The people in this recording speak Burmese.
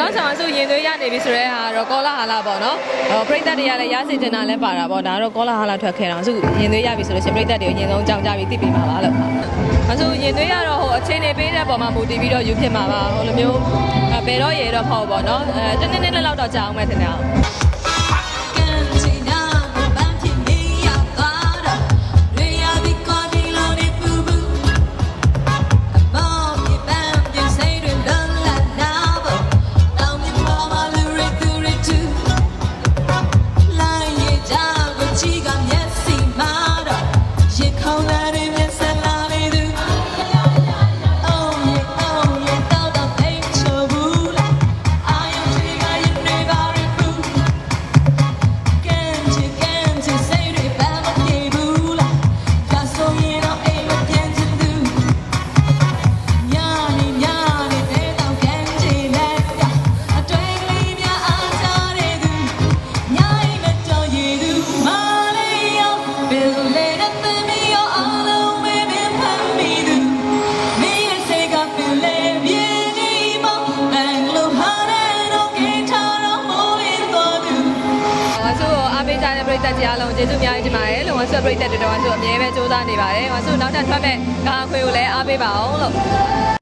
လောက်ဆောင်ဆိုရင်သွေးရနေပြီဆိုတဲ့ဟာတော့ကောလာဟာလာပေါ့နော်ဟိုပရိသတ်တွေကလည်းရစေချင်တာလည်းပါတာပေါ့ဒါတော့ကောလာဟာလာထွက်ခဲ့တာဆိုရင်သွေးရပြီဆိုလို့ရှိရင်ပရိသတ်တွေအရင်ဆုံးကြောင်းကြပြီးသိပြီးမှာပါလို့အဲဆိုရင်သွေးရတော့ဟိုအချိန်နေပေးတဲ့ပုံမှာမူတည်ပြီးတော့ယူဖြစ်မှာပါဟိုလိုမျိုးအဲဘယ်တော့ရေတော့မဟုတ်ပေါ့နော်အဲတနေ့နေ့လောက်တော့ကြာအောင်ပဲထင်တယ်က ရေခေါ ရိသတ်ကြီးအားလုံးကျေးဇူးအများကြီးတင်ပါတယ်လို့ဝါဆိုပရိသတ်တွေတော့ဝါဆိုအမြဲပဲစူးစမ်းနေပါတယ်ဝါဆိုနောက်ထပ်ထွက်မဲ့ကားခွေကိုလည်းအားပေးပါအောင်လို့